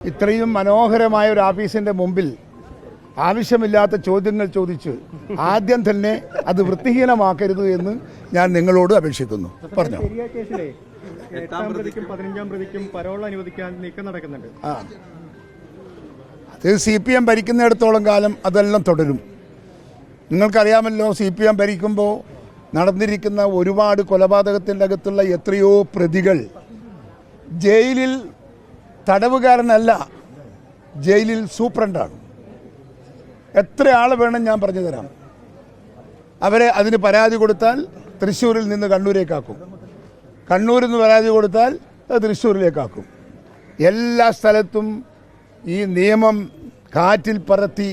ഇത്രയും മനോഹരമായ ഒരു ഓഫീസിന്റെ മുമ്പിൽ ആവശ്യമില്ലാത്ത ചോദ്യങ്ങൾ ചോദിച്ച് ആദ്യം തന്നെ അത് വൃത്തിഹീനമാക്കരുത് എന്ന് ഞാൻ നിങ്ങളോട് അപേക്ഷിക്കുന്നു. പറഞ്ഞു. ആ. അത് സി പി എം ഭരിക്കുന്നിടത്തോളം കാലം അതെല്ലാം തുടരും. നിങ്ങൾക്കറിയാമല്ലോ സി പി എം ഭരിക്കുമ്പോൾ നടന്നിരിക്കുന്ന ഒരുപാട് കൊലപാതകത്തിന്റെ അകത്തുള്ള എത്രയോ പ്രതികൾ ജയിലിൽ തടവുകാരനല്ല ജയിലിൽ സൂപ്രണ്ടാണ്. എത്ര ആൾ വേണം ഞാൻ പറഞ്ഞു തരാം. അവരെ അതിന് പരാതി കൊടുത്താൽ തൃശ്ശൂരിൽ നിന്ന് കണ്ണൂരേക്കാക്കും. കണ്ണൂരിൽ നിന്ന് പരാതി കൊടുത്താൽ അത് തൃശ്ശൂരിലേക്കാക്കും. എല്ലാ സ്ഥലത്തും ഈ നിയമം കാറ്റിൽ പറത്തി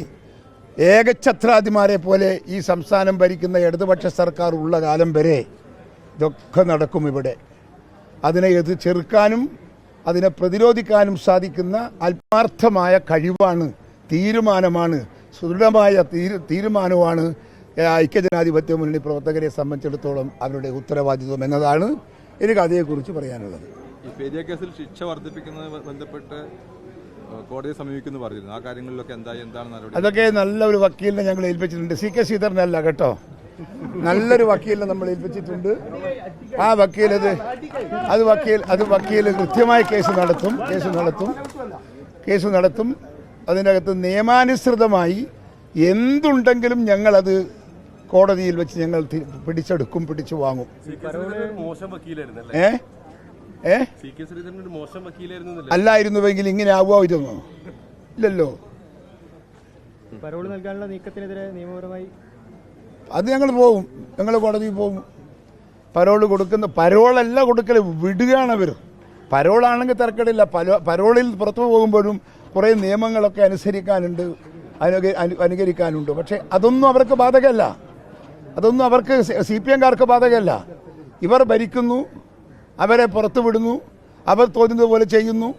ഏകഛത്രാധിമാരെ പോലെ ഈ സംസ്ഥാനം ഭരിക്കുന്ന ഇടതുപക്ഷ സർക്കാർ ഉള്ള കാലം വരെ ഇതൊക്കെ നടക്കും ഇവിടെ. അതിനെ എതിർ ചെറുക്കാനും അതിനെ പ്രതിരോധിക്കാനും സാധിക്കുന്ന ആത്മാർത്ഥമായ കഴിവാണ് തീരുമാനമാണ് സുദൃഢമായ തീരു തീരുമാനമാണ് ഐക്യജനാധിപത്യ മുന്നണി പ്രവർത്തകരെ സംബന്ധിച്ചിടത്തോളം അവരുടെ ഉത്തരവാദിത്വം എന്നതാണ് എനിക്ക് അതേക്കുറിച്ച് പറയാനുള്ളത്. പെരിയ കേസിൽ ശിക്ഷ വർദ്ധിപ്പിക്കുന്നതുമായി ബന്ധപ്പെട്ട് കോടതിയെ സമീപിക്കുന്നു പറഞ്ഞിരുന്നു. ആ കാര്യങ്ങളിലൊക്കെ എന്തായി എന്താണ് നടപടി? അതൊക്കെ നല്ലൊരു വക്കീലിനെ ഞങ്ങൾ ഏൽപ്പിച്ചിട്ടുണ്ട്. സി കെ ശ്രീധരനല്ല കേട്ടോ? നല്ലൊരു വക്കീലിനെ നമ്മൾ ഏൽപ്പിച്ചിട്ടുണ്ട്. ആ വക്കീൽ അത് അത് വക്കീൽ അത് വക്കീൽ കൃത്യമായി കേസ് നടത്തും കേസ് നടത്തും കേസ് നടത്തും. അതിനകത്ത് നിയമാനുസൃതമായി എന്തുണ്ടെങ്കിലും ഞങ്ങളത് കോടതിയിൽ വെച്ച് ഞങ്ങൾ പിടിച്ചെടുക്കും പിടിച്ചു വാങ്ങും. ഏ? ഏ? അല്ലായിരുന്നുവെങ്കിൽ ഇങ്ങനെ ആവുമായിരുന്നോ ഇല്ലല്ലോ. പരോൾ നൽകാനുള്ള നീക്കത്തിനെതിരെ നിയമപരമായി അത് ഞങ്ങൾ പോകും ഞങ്ങൾ കോടതിയിൽ പോകും പരോൾ കൊടുക്കുന്ന പരോളല്ല കൊടുക്കൽ വിടുകയാണ് അവർ പരോളാണെങ്കിൽ തിരക്കടില്ല. പരോ പരോളിൽ പുറത്തു പോകുമ്പോഴും കുറേ നിയമങ്ങളൊക്കെ അനുസരിക്കാനുണ്ട് അനുക അനു- അനുകരിക്കാനുണ്ട്. പക്ഷേ അതൊന്നും അവർക്ക് ബാധകമല്ല. അതൊന്നും അവർക്ക് സി പി എംകാർക്ക് ബാധകമല്ല. ഇവർ ഭരിക്കുന്നു അവരെ പുറത്തു വിടുന്നു അവർ തോന്നുന്നതുപോലെ ചെയ്യുന്നു.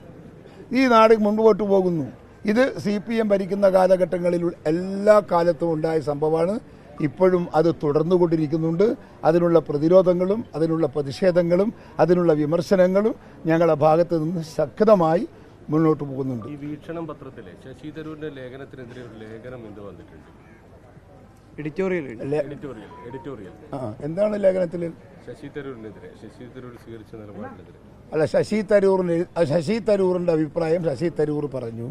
ഈ നാട് മുൻപോട്ട് പോകുന്നു. ഇത് സി പി എം ഭരിക്കുന്ന കാലഘട്ടങ്ങളിൽ എല്ലാ കാലത്തും ഉണ്ടായ സംഭവമാണ്. ഇപ്പോഴും അത് തുടർന്നുകൊണ്ടിരിക്കുന്നുണ്ട്. അതിനുള്ള പ്രതിരോധങ്ങളും അതിനുള്ള പ്രതിഷേധങ്ങളും അതിനുള്ള വിമർശനങ്ങളും ഞങ്ങളുടെ ഭാഗത്ത് നിന്ന് ശക്തമായി മുന്നോട്ട് പോകുന്നുണ്ട്. ഈ വീക്ഷണം പത്രത്തിലെ ശശി തരൂരിന്റെ ലേഖനത്തിനെതിരെ ഒരു ലേഖനം എന്ത് വന്നിട്ടുണ്ട്. എഡിറ്റോറിയൽ എഡിറ്റോറിയൽ എഡിറ്റോറിയൽ ആ, എന്താണ് ലേഖനത്തിൽ ശശി തരൂരിനെതിരെ ശശി തരൂർ സ്വീകരിച്ച നിലപാടിനെതിരെ. അല്ല ശശി തരൂറിന് ശശി തരൂറിന്റെ അഭിപ്രായം ശശി തരൂർ പറഞ്ഞു.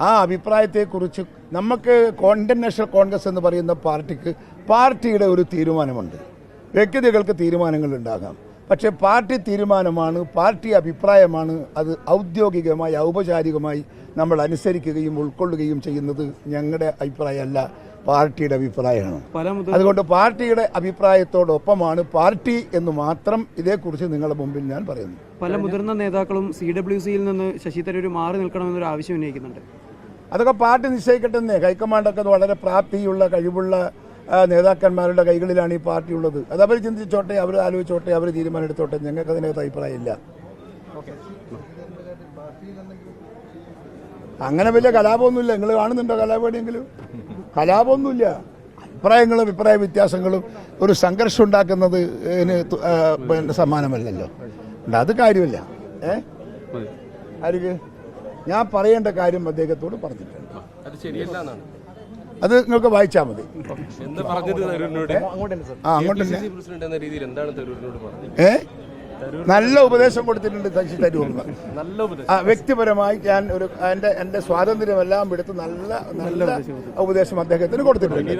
ആ അഭിപ്രായത്തെക്കുറിച്ച് നമുക്ക് കോണ്ടൻ നാഷണൽ കോൺഗ്രസ് എന്ന് പറയുന്ന പാർട്ടിക്ക് പാർട്ടിയുടെ ഒരു തീരുമാനമുണ്ട്. വ്യക്തികൾക്ക് തീരുമാനങ്ങൾ ഉണ്ടാകാം. പക്ഷേ പാർട്ടി തീരുമാനമാണ് പാർട്ടി അഭിപ്രായമാണ് അത് ഔദ്യോഗികമായി ഔപചാരികമായി നമ്മൾ അനുസരിക്കുകയും ഉൾക്കൊള്ളുകയും ചെയ്യുന്നത് ഞങ്ങളുടെ അഭിപ്രായമല്ല പാർട്ടിയുടെ അഭിപ്രായമാണ്. അതുകൊണ്ട് പാർട്ടിയുടെ അഭിപ്രായത്തോടൊപ്പമാണ് പാർട്ടി എന്ന് മാത്രം ഇതേക്കുറിച്ച് നിങ്ങളുടെ മുമ്പിൽ ഞാൻ പറയുന്നു പല മുതിർന്ന നേതാക്കളും സി ഡബ്ല്യു സിയിൽ നിന്ന് ശശി തരൂർ മാറി നിൽക്കണമെന്നൊരു ആവശ്യം ഉന്നയിക്കുന്നുണ്ട്. അതൊക്കെ പാർട്ടി നിശ്ചയിക്കട്ടെ എന്നേ. ഹൈക്കമാൻഡൊക്കെ വളരെ പ്രാപ്തിയുള്ള കഴിവുള്ള നേതാക്കന്മാരുടെ കൈകളിലാണ് ഈ പാർട്ടി ഉള്ളത്. അത് അവർ ചിന്തിച്ചോട്ടെ അവർ ആലോചിച്ചോട്ടെ അവർ തീരുമാനമെടുത്തോട്ടെ ഞങ്ങൾക്ക് അതിനകത്ത് അഭിപ്രായമില്ല. അങ്ങനെ വലിയ കലാപമൊന്നുമില്ല. നിങ്ങൾ കാണുന്നുണ്ടോ കലാപടിയെങ്കിലും? കലാപമൊന്നുമില്ല. അഭിപ്രായങ്ങളും അഭിപ്രായ വ്യത്യാസങ്ങളും ഒരു സംഘർഷം ഉണ്ടാക്കുന്നത് സമ്മാനമല്ലല്ലോ. അത് കാര്യമില്ല. ഏ? ആർക്ക്? ഞാൻ പറയേണ്ട കാര്യം അദ്ദേഹത്തോട് പറഞ്ഞിട്ടുണ്ട്. അത് ശരിയല്ല എന്നാണ് അത് നിങ്ങൾക്ക് വായിച്ചാൽ മതി. എന്ന് പറഞ്ഞത് തരൂരിനോട്? ആ അങ്ങോട്ട് തന്നെ പ്രസിഡന്റ് എന്ന രീതിയിൽ എന്താണ് തരൂരിനോട് പറഞ്ഞത്? ഏ? നല്ല ഉപദേശം കൊടുത്തിട്ടുണ്ട് ശശി തരൂർ നല്ല ഉപദേശം. ആ വ്യക്തിപരമായി ഞാൻ ഒരു എന്റെ എന്റെ സ്വാതന്ത്ര്യമെല്ലാം എടുത്ത് നല്ല നല്ല ഉപദേശം അദ്ദേഹത്തിന് കൊടുത്തിട്ടുണ്ട്.